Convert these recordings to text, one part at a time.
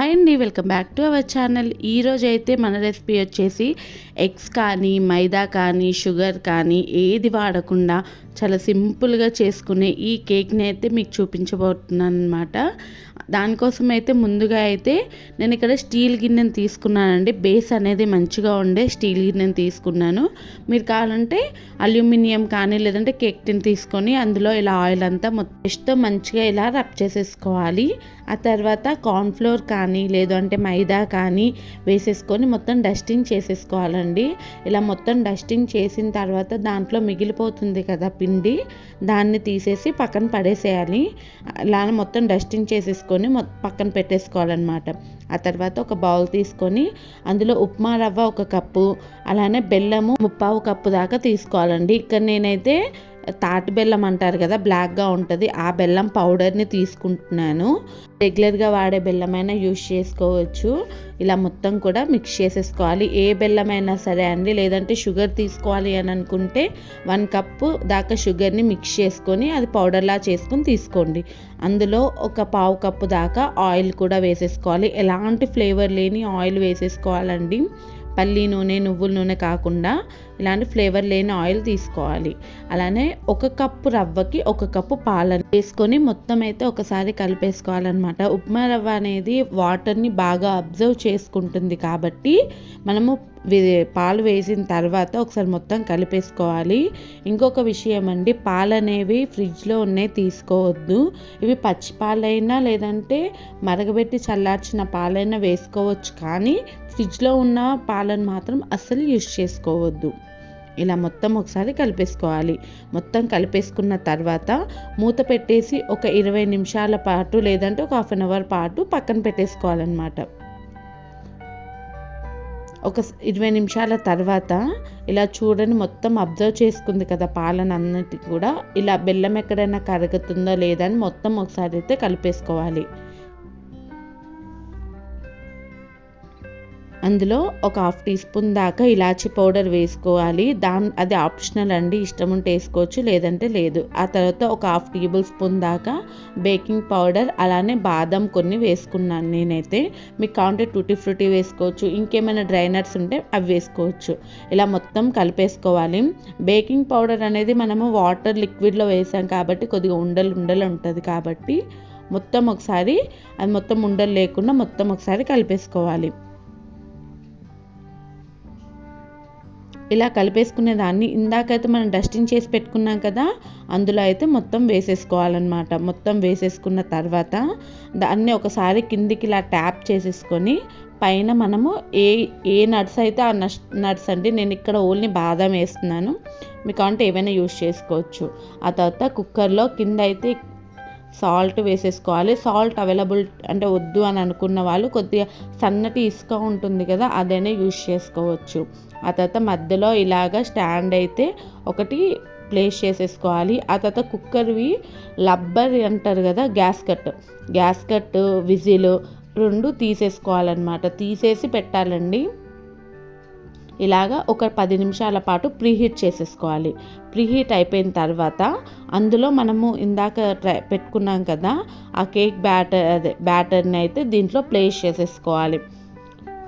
అండి welcome back to our channel. ఈరోజు అయితే మన రెసిపీ వచ్చేసి ఎగ్స్ కానీ మైదా కానీ షుగర్ కానీ ఏది వాడకుండా చాలా సింపుల్గా చేసుకునే ఈ కేక్ని అయితే మీకు చూపించబోతున్నాను అనమాట దానికోసం అయితే ముందుగా అయితే నేను ఇక్కడ స్టీల్ గిన్నెను తీసుకున్నానండి. బేస్ అనేది మంచిగా ఉండే స్టీల్ గిన్నెను తీసుకున్నాను. మీరు కావాలంటే అల్యూమినియం కానీ లేదంటే కేక్ టిన్ తీసుకొని అందులో ఇలా ఆయిల్ అంతా మొత్తం మంచిగా ఇలా రబ్ చేసేసుకోవాలి. ఆ తర్వాత కార్న్ఫ్లోర్ కానీ లేదంటే మైదా కానీ వేసేసుకొని మొత్తం డస్టింగ్ చేసేసుకోవాలండి. ఇలా మొత్తం డస్టింగ్ చేసిన తర్వాత దాంట్లో మిగిలిపోతుంది కదా పిండి దాన్ని తీసేసి పక్కన పడేసేయాలి. ఇలా మొత్తం డస్టింగ్ చేసేసుకొని పక్కన పెట్టేసుకోవాలన్నమాట. ఆ తర్వాత ఒక బౌల్ తీసుకొని అందులో ఉప్మా రవ్వ ఒక కప్పు అలానే బెల్లము ముప్పావు కప్పు దాకా తీసుకోవాలండి. ఇక్కడ నేనైతే తాటి బెల్లం అంటారు కదా బ్లాక్గా ఉంటుంది. ఆ బెల్లం పౌడర్ని తీసుకుంటున్నాను. రెగ్యులర్గా వాడే బెల్లమైనా యూస్ చేసుకోవచ్చు. ఇలా మొత్తం కూడా మిక్స్ చేసేసుకోవాలి. ఏ బెల్లమైనా సరే అండి లేదంటే షుగర్ తీసుకోవాలి అని అనుకుంటే వన్ కప్పు దాకా షుగర్ని మిక్స్ చేసుకొని అది పౌడర్లా చేసుకొని తీసుకోండి. అందులో ఒక పావు కప్పు దాకా ఆయిల్ కూడా వేసేసుకోవాలి. ఎలాంటి ఫ్లేవర్ లేని ఆయిల్ వేసేసుకోవాలండి. పల్లి నూనె నువ్వుల నూనె కాకుండా ఇలాంటి ఫ్లేవర్ లేని ఆయిల్ తీసుకోవాలి. అలానే ఒక కప్పు రవ్వకి ఒక కప్పు పాలను వేసుకొని మొత్తం అయితే ఒకసారి కలిపేసుకోవాలన్నమాట. ఉప్మా రవ్వ అనేది వాటర్ని బాగా అబ్జర్వ్ చేసుకుంటుంది కాబట్టి మనము పాలు వేసిన తర్వాత ఒకసారి మొత్తం కలిపేసుకోవాలి. ఇంకొక విషయం అండి పాలు అనేవి ఫ్రిడ్జ్లో ఉన్నాయి తీసుకోవద్దు. ఇవి పచ్చి పాలైనా లేదంటే మరగబెట్టి చల్లార్చిన పాలైనా వేసుకోవచ్చు కానీ ఫ్రిడ్జ్లో ఉన్న పాలను మాత్రం అస్సలు యూజ్ చేసుకోవద్దు. ఇలా మొత్తం ఒకసారి కలిపేసుకోవాలి. మొత్తం కలిపేసుకున్న తర్వాత మూత పెట్టేసి ఒక ఇరవై నిమిషాల పాటు లేదంటే ఒక హాఫ్ అన్ అవర్ పాటు పక్కన పెట్టేసుకోవాలన్నమాట. ఒక ఇరవై నిమిషాల తర్వాత ఇలా చూడని మొత్తం అబ్జర్వ్ చేసుకుంది కదా పాలన అన్నిటి కూడా. ఇలా బెల్లం ఎక్కడైనా కరుగుతుందో లేదని మొత్తం ఒకసారి అయితే కలిపేసుకోవాలి. అందులో ఒక హాఫ్ టీ స్పూన్ దాకా ఇలాచీ పౌడర్ వేసుకోవాలి. దాని అది ఆప్షనల్ అండి. ఇష్టం ఉంటే వేసుకోవచ్చు లేదంటే లేదు. ఆ తర్వాత ఒక హాఫ్ టేబుల్ స్పూన్ దాకా బేకింగ్ పౌడర్ అలానే బాదం కొన్ని వేసుకున్నాను నేనైతే. మీకు కావాలంటే టూటీ ఫ్రూటీ వేసుకోవచ్చు ఇంకేమైనా డ్రై నట్స్ ఉంటే అవి వేసుకోవచ్చు. ఇలా మొత్తం కలిపేసుకోవాలి. బేకింగ్ పౌడర్ అనేది మనము వాటర్ లిక్విడ్లో వేసాం కాబట్టి కొద్దిగా ఉండలు ఉండలు ఉంటుంది కాబట్టి మొత్తం ఒకసారి అది మొత్తం ఉండలు లేకుండా మొత్తం ఒకసారి కలిపేసుకోవాలి. ఇలా కలిపేసుకునే దాన్ని ఇందాకైతే మనం డస్టింగ్ చేసి పెట్టుకున్నాం కదా అందులో అయితే మొత్తం వేసేసుకోవాలన్నమాట. మొత్తం వేసేసుకున్న తర్వాత దాన్ని ఒకసారి కిందికి ఇలా ట్యాప్ చేసేసుకొని పైన మనము ఏ ఏ నట్స్ అయితే ఆ నట్స్ నట్స్ అండి నేను ఇక్కడ ఓన్లీ బాదం వేస్తున్నాను. మీకు అంటే ఏవైనా యూస్ చేసుకోవచ్చు. ఆ తర్వాత కుక్కర్లో కింద అయితే సాల్ట్ వేసేసుకోవాలి. సాల్ట్ అవైలబుల్ అంటే వద్దు అని అనుకున్న వాళ్ళు కొద్దిగా సన్నటి ఇసుక ఉంటుంది కదా అదైనా యూస్ చేసుకోవచ్చు. ఆ తర్వాత మధ్యలో ఇలాగ స్టాండ్ అయితే ఒకటి ప్లేస్ చేసేసుకోవాలి. ఆ తర్వాత కుక్కర్వి లబ్బర్ అంటారు కదా gas cut gas cut whistle రెండు తీసేసుకోవాలన్నమాట. తీసేసి పెట్టాలండి. ఇలాగా ఒక పది నిమిషాల పాటు ప్రీహీట్ చేసేసుకోవాలి. ప్రీహీట్ అయిపోయిన తర్వాత అందులో మనము ఇందాక ట్రై పెట్టుకున్నాం కదా ఆ కేక్ బ్యాటర్ అదే బ్యాటర్ని అయితే దీంట్లో ప్లేస్ చేసేసుకోవాలి.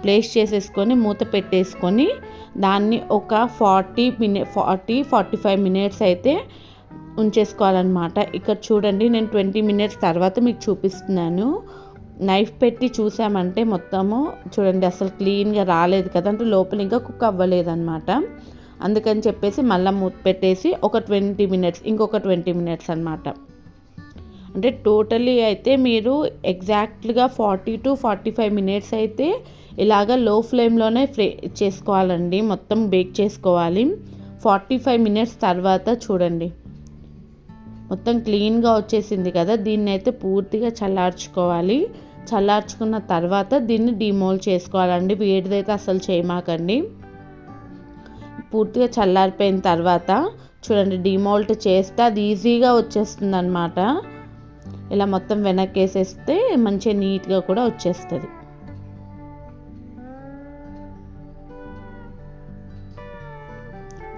ప్లేస్ చేసేసుకొని మూత పెట్టేసుకొని దాన్ని ఒక forty minute forty forty five minutes అయితే ఉంచేసుకోవాలన్నమాట. ఇక్కడ చూడండి నేను ట్వంటీ మినిట్స్ తర్వాత మీకు చూపిస్తున్నాను. నైఫ్ పెట్టి చూసామంటే మొత్తము చూడండి అసలు క్లీన్గా రాలేదు కదా అంటే లోపల ఇంకా కుక్ అవ్వలేదన్నమాట. అందుకని చెప్పేసి మళ్ళీ మూత పెట్టేసి ఒక ట్వంటీ మినిట్స్ ఇంకొక ట్వంటీ మినిట్స్ అనమాట అంటే టోటలీ అయితే మీరు ఎగ్జాక్ట్గా forty to forty five minutes అయితే ఇలాగ లో ఫ్లేమ్లోనే ఫ్రే చేసుకోవాలండి. మొత్తం బేక్ చేసుకోవాలి. ఫార్టీ ఫైవ్ మినిట్స్ తర్వాత చూడండి. మొత్తం క్లీన్గా వచ్చేసింది కదా దీన్ని అయితే పూర్తిగా చల్లార్చుకోవాలి. చల్లార్చుకున్న తర్వాత దీన్ని డిమోల్ చేసుకోవాలండి. వేడిదైతే అసలు చేయమాకండి. పూర్తిగా చల్లారిపోయిన తర్వాత చూడండి డిమోల్ట్ చేస్తే అది ఈజీగా వచ్చేస్తుంది అనమాట ఇలా మొత్తం వెనక్కి వేసేస్తే మంచిగా నీట్గా కూడా వచ్చేస్తుంది.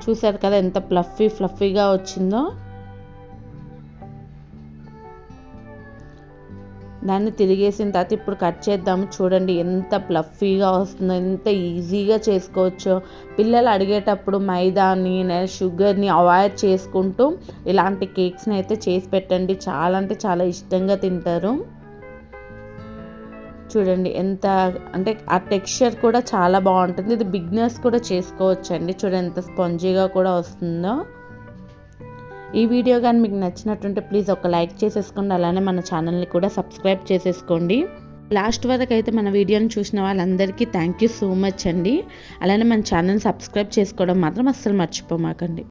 చూసారు కదా ఎంత ఫ్లఫీ ఫ్లఫీగా వచ్చిందో? దాన్ని తిరిగేసిన తర్వాత ఇప్పుడు కట్ చేద్దాము. చూడండి ఎంత ప్లఫీగా వస్తుందో ఎంత ఈజీగా చేసుకోవచ్చో. పిల్లలు అడిగేటప్పుడు మైదాని షుగర్ని అవాయిడ్ చేసుకుంటూ ఇలాంటి కేక్స్ని అయితే చేసి పెట్టండి. చాలా అంటే చాలా ఇష్టంగా తింటారు. చూడండి ఎంత అంటే ఆ టెక్స్చర్ కూడా చాలా బాగుంటుంది. ఇది బిగ్నర్స్ కూడా చేసుకోవచ్చండి. చూడండి ఎంత స్పంజీగా కూడా వస్తుందో. ఈ వీడియో కానీ మీకు నచ్చినట్టుంటే ప్లీజ్ ఒక లైక్ చేసేసుకోండి అలానే మన ఛానల్ని కూడా సబ్స్క్రైబ్ చేసేసుకోండి. లాస్ట్ వరకు అయితే మన వీడియోని చూసిన వాళ్ళందరికీ థ్యాంక్ యూ సో మచ్ అండి. అలానే మన ఛానల్ సబ్స్క్రైబ్ చేసుకోవడం మాత్రం అస్సలు మర్చిపోమాకండి.